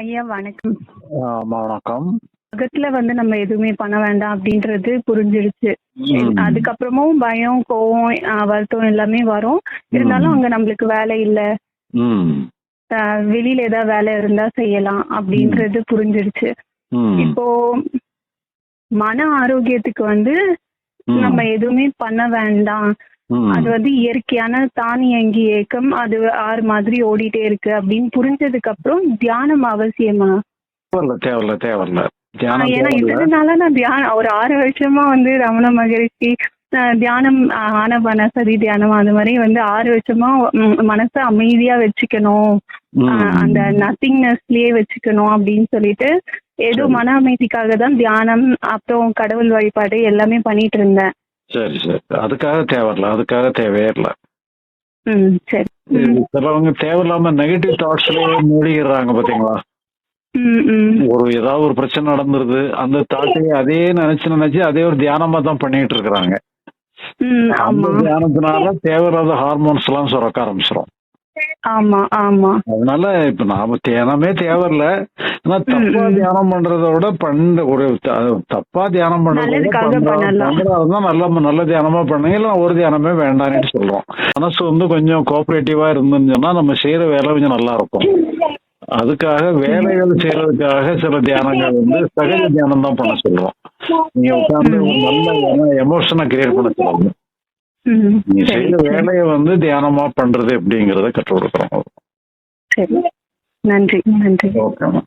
ஐயா வணக்கம். ஆமா வணக்கம். உலகத்துல வந்து நம்ம எதுவுமே பண்ண வேண்டாம் அப்படின்றது புரிஞ்சிருச்சு. அதுக்கப்புறமும் பயம் கோவம் வருத்தம் எல்லாமே வரும். இருந்தாலும் அங்க நம்மளுக்கு வேலை இல்ல. வெளியில ஏதாவது வேலை இருந்தா செய்யலாம் அப்படின்றது புரிஞ்சிருச்சு. இப்போ மன ஆரோக்கியத்துக்கு வந்து. நம்ம எதுவுமே பண்ண வேண்டாம். அது வந்து இயற்கையான தானியங்கி ஏக்கம் அது ஆறு மாதிரி ஓடிட்டே இருக்கு அப்படின்னு புரிஞ்சதுக்கு அப்புறம் தியானம் அவசியமா? தேவையில்ல தேவையில்ல ஏன்னா நாளா நான் தியானம் ஒரு ஆறு வருஷமா வந்து ரமண மகரிஷி தியானம் ஆனபான சதி தியானம் அது மாதிரி வந்து ஆறு வருஷமா மனசை அமைதியா வச்சுக்கணும். அந்த நத்திங்னஸ்லயே வச்சுக்கணும் அப்படின்னு சொல்லிட்டு ஏதோ. மன அமைதிக்காக தான் தியானம் அப்புறம் கடவுள் வழிபாடு எல்லாமே பண்ணிட்டு இருந்தேன். சரி சரி. அதுக்காக தேவையில்ல அதுக்காக தேவையே இல்லை. ம் சரி. ம், சிலவங்க தேவையில்லாம நெகட்டிவ் தாட்ஸ்லயே மூழ்கிடுறாங்க பாத்தீங்களா? ஒரு ஏதாவது ஒரு பிரச்சனை நடந்துருது அந்த தாட்டையே அதே நினைச்சு நினைச்சு அதே ஒரு தியானமா தான் பண்ணிட்டு இருக்கிறாங்க. அந்த தியானத்தினால தேவையில்லாத ஹார்மோன்ஸ் எல்லாம் சுரக்க ஆரம்பிச்சிடும் ஆமா ஆமா. அதனால இப்ப நாம தியானமே தேவையில்ல. ஆனா தப்பா. தியானம் பண்றதை விட பண்ண ஒரு தப்பா தியானம் பண்ற-. பண்றதுதான் நல்ல நல்ல தியானமா பண்ணுங்க இல்ல ஒரு தியானமே வேண்டாம்னு சொல்றோம் மனசு வந்து கொஞ்சம் கோஆபரேட்டிவா இருந்துன்னு சொன்னா நம்ம செய்யற வேலை கொஞ்சம் நல்லா இருக்கும். அதுக்காக வேலைகள் செய்யறதுக்காக சில தியானங்கள் வந்து சகஜ தியானம் தான் பண்ண சொல்லுவோம். நீங்க உட்கார்ந்து நல்ல எமோஷனை கிரியேட் பண்ண சொல்லுவாங்க சரி செய்யற வேலையை வந்து தியானமா பண்றது எப்படிங்கறத கற்றுக் கொடுக்குறோம். சரி. நன்றி நன்றி. ஓகே